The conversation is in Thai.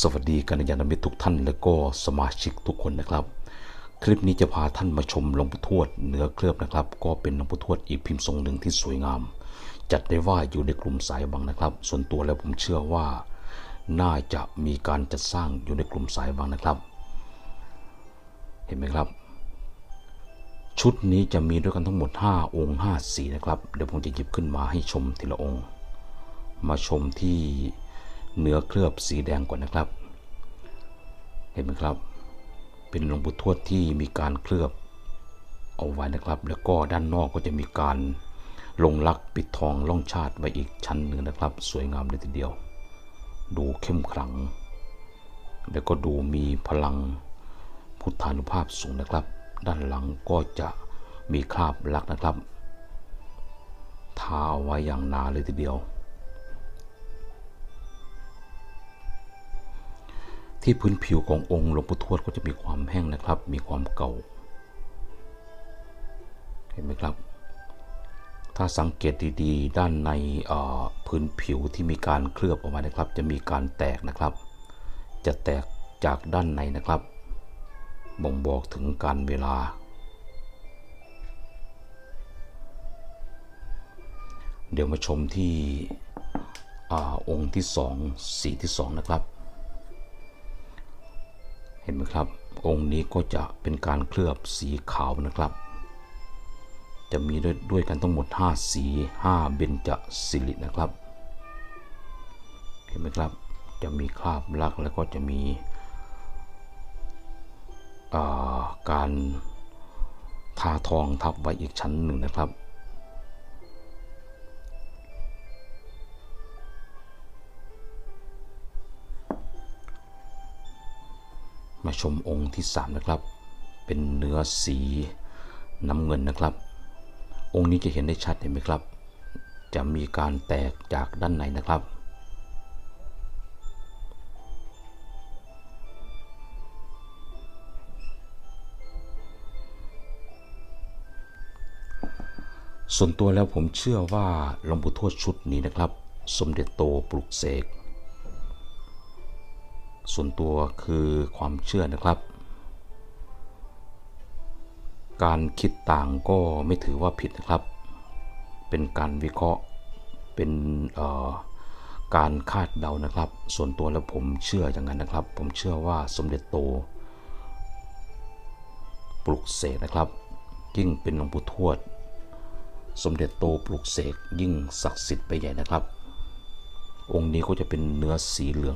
สวัสดีกัลยาณมิตรทุกท่านและก็สมาชิกทุกคนนะครับ คลิปนี้จะพาท่านมาชมหลวงปู่ทวดเนื้อเคลือบนะครับ ก็เป็นหลวงปู่ทวดอีกพิมพ์ทรงหนึ่งที่สวยงาม จัดได้ว่าอยู่ในกลุ่มสายวังนะครับ ส่วนตัวแล้วผมเชื่อว่า น่าจะมีการจัดสร้างอยู่ในกลุ่มสายวังนะครับ เห็นไหมครับ ชุดนี้จะมีด้วยกันทั้งหมด 5 องค์5สีนะครับ เดี๋ยวผมจะหยิบขึ้นมาให้ชมทีละองค์ มาชมที่ เนื้อเคลือบสีแดงก่อนนะครับ เห็นไหมครับ เป็นหลวงปู่ทวดที่มีการเคลือบเอาไว้นะครับ แล้วก็ด้านนอกก็จะมีการลงลักปิดทองล่องชาติไว้อีกชั้นหนึ่งนะครับ สวยงามเลยทีเดียว ดูเข้มขลัง แล้วก็ดูมีพลังพุทธานุภาพสูงนะครับ ด้านหลังก็จะมีคราบลักนะครับ ทาเอาไว้อย่างหนาเลยทีเดียว ที่พื้นผิวขององค์หลวงปู่ทวดก็จะมีความแห้งนะครับ มีความเก่า เห็นไหมครับ ถ้าสังเกตดีๆ ด้านในพื้นผิวที่มีการเคลือบออกมานะครับ จะมีการแตกนะครับ จะแตกจากด้านในนะครับ บ่งบอกถึงการเวลา เดี๋ยวมาชมที่อองค์ที่สองสีที่สองนะครับ เห็นไหมครับ องค์นี้ก็จะเป็นการเคลือบสีขาวนะครับ จะมีด้วยด้วยกันทั้งหมด 5 สี 5 เบญจสิรินะครับ เห็นไหมครับ จะมีคราบลักแล้วก็จะมีาการทาทองทับไว้อีกชั้นหนึ่งนะครับ มาชมองค์ที่ 3 นะครับ เป็นเนื้อสีน้ำเงินนะครับ องค์นี้จะเห็นได้ชัดเห็นไหมครับ จะมีการแตกจากด้านในนะครับ ส่วนตัวแล้วผมเชื่อว่าหลวงปู่ทวดชุดนี้นะครับ สมเด็จโตปลุกเสก ส่วนตัวคือความเชื่อนะครับ การคิดต่างก็ไม่ถือว่าผิดนะครับ เป็นการวิเคราะห์เป็นการคาดเดานะครับ ส่วนตัวแล้วผมเชื่ออย่างนั้นนะครับ ผมเชื่อว่าสมเด็จโต ปลุกเสกนะครับ ยิ่งเป็นหลวงปู่ทวด สมเด็จโตปลุกเสกยิ่งศักดิ์สิทธิ์ไปใหญ่นะครับ องค์นี้ก็จะเป็นเนื้อสีเหลือง